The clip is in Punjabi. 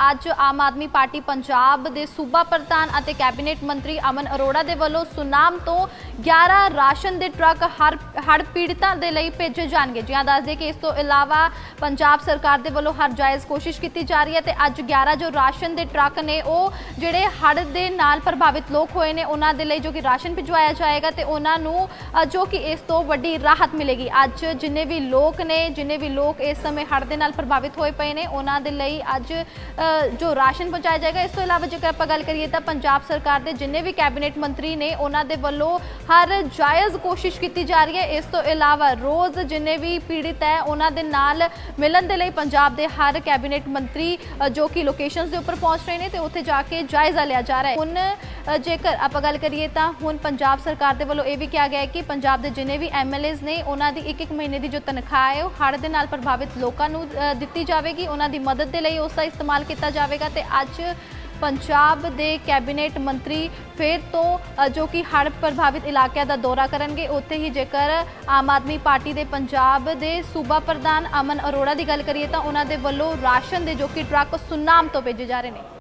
ਅੱਜ ਆਮ ਆਦਮੀ ਪਾਰਟੀ ਪੰਜਾਬ ਦੇ ਸੂਬਾ ਪ੍ਰਧਾਨ ਅਤੇ ਕੈਬਨਿਟ ਮੰਤਰੀ ਅਮਨ ਅਰੋੜਾ ਦੇ ਵੱਲੋਂ ਸੁਨਾਮ ਤੋਂ 11 ਰਾਸ਼ਨ ਦੇ ਟਰੱਕ ਹਰ ਹੜ੍ਹ ਪੀੜਤਾਂ ਦੇ ਲਈ ਭੇਜੇ ਜਾਣਗੇ। ਜਿਹਾਂ ਦੱਸਦੇ ਕਿ ਇਸ ਤੋਂ ਇਲਾਵਾ ਪੰਜਾਬ ਸਰਕਾਰ ਦੇ ਵੱਲੋਂ ਹਰ ਜਾਇਜ਼ ਕੋਸ਼ਿਸ਼ ਕੀਤੀ ਜਾ ਰਹੀ ਹੈ ਤੇ ਅੱਜ 11 ਜੋ ਰਾਸ਼ਨ ਦੇ ਟਰੱਕ ਨੇ ਉਹ ਜਿਹੜੇ ਹੜ੍ਹ ਦੇ ਨਾਲ ਪ੍ਰਭਾਵਿਤ ਲੋਕ ਹੋਏ ਨੇ ਉਹਨਾਂ ਦੇ ਲਈ ਜੋ ਕਿ ਰਾਸ਼ਨ ਭਿਜਵਾਇਆ ਜਾਏਗਾ ਤੇ ਉਹਨਾਂ ਨੂੰ ਅ, ਜੋ ਕਿ ਇਸ ਤੋਂ ਵੱਡੀ ਰਾਹਤ ਮਿਲੇਗੀ। ਅੱਜ ਜਿੰਨੇ ਵੀ ਲੋਕ ਨੇ ਜਿੰਨੇ ਵੀ ਲੋਕ ਇਸ ਸਮੇਂ ਹੜ੍ਹ ਦੇ ਨਾਲ ਪ੍ਰਭਾਵਿਤ ਹੋਏ ਪਏ ਨੇ ਉਹਨਾਂ ਦੇ ਲਈ ਅੱਜ ਜੋ ਰਾਸ਼ਨ ਪਹੁੰਚਾਇਆ ਜਾਏਗਾ, ਇਸ ਤੋਂ ਇਲਾਵਾ ਜੇਕਰ ਆਪਾਂ ਗੱਲ ਕਰੀਏ ਤਾਂ ਪੰਜਾਬ ਸਰਕਾਰ ਦੇ ਜਿੰਨੇ ਵੀ ਕੈਬਨਿਟ ਮੰਤਰੀ ਨੇ, ਉਹਨਾਂ ਦੇ ਵੱਲੋਂ ਹਰ ਜਾਇਜ਼ ਕੋਸ਼ਿਸ਼ ਕੀਤੀ ਜਾ ਰਹੀ ਹੈ। ਇਸ ਤੋਂ ਇਲਾਵਾ ਰੋਜ਼ ਜਿੰਨੇ ਵੀ ਪੀੜਿਤ ਹੈ, ਉਹਨਾਂ ਦੇ ਨਾਲ ਮਿਲਣ ਦੇ ਲਈ ਪੰਜਾਬ ਦੇ ਹਰ ਕੈਬਨਿਟ ਮੰਤਰੀ ਜੋ ਕਿ ਲੋਕੇਸ਼ਨਸ ਦੇ ਉੱਪਰ ਪਹੁੰਚ ਰਹੇ ਨੇ ਤੇ ਉੱਥੇ ਜਾ ਕੇ ਜਾਇਜ਼ਾ ਲਿਆ ਜਾ ਰਿਹਾ ਹੈ। ਹੁਣ ਜੇਕਰ ਆਪਾਂ ਗੱਲ ਕਰੀਏ ਤਾਂ ਹੁਣ ਪੰਜਾਬ ਸਰਕਾਰ ਦੇ ਵੱਲੋਂ ਇਹ ਵੀ ਕਿਹਾ ਗਿਆ ਹੈ ਕਿ ਪੰਜਾਬ ਦੇ ਜਿੰਨੇ ਵੀ ਐਮਐਲਏਜ਼ ਨੇ, ਉਹਨਾਂ ਦੀ ਇੱਕ ਇੱਕ ਮਹੀਨੇ ਦੀ ਜੋ ਤਨਖਾਹ ਹੈ, ਉਹ ਹੜ੍ਹ ਦੇ ਨਾਲ ਪ੍ਰਭਾਵਿਤ ਲੋਕਾਂ ਨੂੰ ਦਿੱਤੀ ਜਾਵੇਗੀ। ਉਹਨਾਂ ਦੀ ਮਦਦ ਦੇ ਲਈ ਉਸ ਦਾ ਇਸਤੇਮਾਲ ਕੀਤਾ ਜਾਵੇਗਾ ਤੇ ਅੱਜ ਪੰਜਾਬ ਦੇ ਕੈਬਨਿਟ ਮੰਤਰੀ ਫਿਰ ਤੋਂ ਜੋ ਕਿ ਹੜ੍ਹ ਪ੍ਰਭਾਵਿਤ ਇਲਾਕਿਆਂ ਦਾ ਦੌਰਾ ਕਰਨਗੇ, ਉੱਥੇ ਹੀ ਜੇਕਰ ਆਮ ਆਦਮੀ ਪਾਰਟੀ ਦੇ ਪੰਜਾਬ ਦੇ ਸੂਬਾ ਪ੍ਰਧਾਨ ਅਮਨ ਅਰੋੜਾ ਦੀ ਗੱਲ ਕਰੀਏ ਤਾਂ ਉਹਨਾਂ ਦੇ ਵੱਲੋਂ ਰਾਸ਼ਨ ਦੇ ਜੋ ਕਿ ਟਰੱਕ ਸੁਨਾਮ ਤੋਂ ਭੇਜੇ ਜਾ ਰਹੇ ਨੇ।